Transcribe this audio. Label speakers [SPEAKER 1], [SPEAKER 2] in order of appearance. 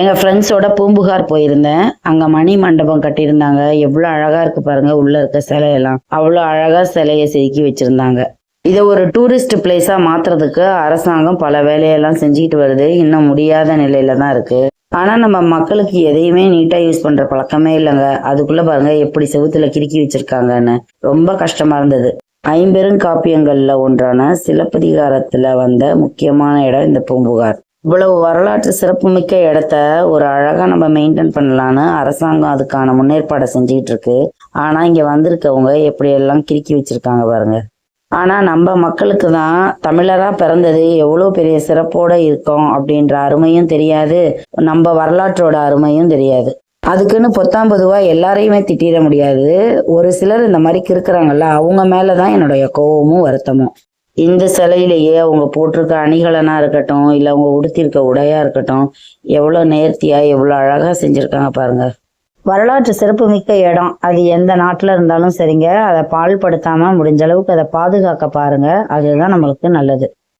[SPEAKER 1] எங்கள் ஃப்ரெண்ட்ஸோட பூம்புகார் போயிருந்தேன். அங்கே மணி மண்டபம் கட்டியிருந்தாங்க. எவ்வளோ அழகாக இருக்கு பாருங்கள் உள்ளே இருக்க சிலையெல்லாம். அவ்வளோ அழகாக சிலையை செதுக்கி வச்சுருந்தாங்க. இதை ஒரு டூரிஸ்ட் பிளேஸாக மாற்றுறதுக்கு அரசாங்கம் பல வேலையெல்லாம் செஞ்சுக்கிட்டு வருது. இன்னும் முடியாத நிலையில தான் இருக்குது ஆனால் நம்ம மக்களுக்கு எதையுமே நீட்டாக யூஸ் பண்ணுற பழக்கமே இல்லைங்க. அதுக்குள்ளே பாருங்க எப்படி செவுத்துல கிறுக்கி வச்சுருக்காங்கன்னு. ரொம்ப கஷ்டமாக இருந்தது. ஐம்பெரும் காப்பியங்களில் ஒன்றான சிலப்பதிகாரத்தில் வந்த முக்கியமான இடம் இந்த பூம்புகார். இவ்வளவு வரலாற்று சிறப்புமிக்க இடத்த ஒரு அழகா நம்ம மெயின்டைன் பண்ணலான்னு அரசாங்கம் அதுக்கான முன்னேற்பாடை செஞ்சுக்கிட்டு இருக்கு. ஆனா இங்க வந்திருக்கவங்க எப்படியெல்லாம் கிறுக்கி வச்சிருக்காங்க பாருங்க. ஆனா நம்ம மக்களுக்கு தான் தமிழரா பிறந்தது எவ்வளவு பெரிய சிறப்போட இருக்கோம் அப்படின்ற அருமையும் தெரியாது. நம்ம வரலாற்றோட அருமையும் தெரியாது. அதுக்குன்னு பொத்தாம் பொதுவா எல்லாரையுமே திட்டிட முடியாது. ஒரு சிலர் இந்த மாதிரி கிறுக்குறாங்கல்ல அவங்க மேலதான் என்னுடைய கோவமும் வருத்தமும். இந்த சிலையிலேயே அவங்க போட்டிருக்க அணிகலனா இருக்கட்டும் இல்ல அவங்க உடுத்திருக்க உடையா இருக்கட்டும் எவ்வளவு நேர்த்தியா எவ்வளவு அழகா செஞ்சிருக்காங்க பாருங்க. வரலாற்று சிறப்புமிக்க இடம். அது எந்த நாட்டில் இருந்தாலும் சரிங்க. அதை பால்படுத்தாமல் முடிஞ்ச அளவுக்கு அதை பாதுகாக்க பாருங்க. அதுதான் நம்மளுக்கு நல்லது.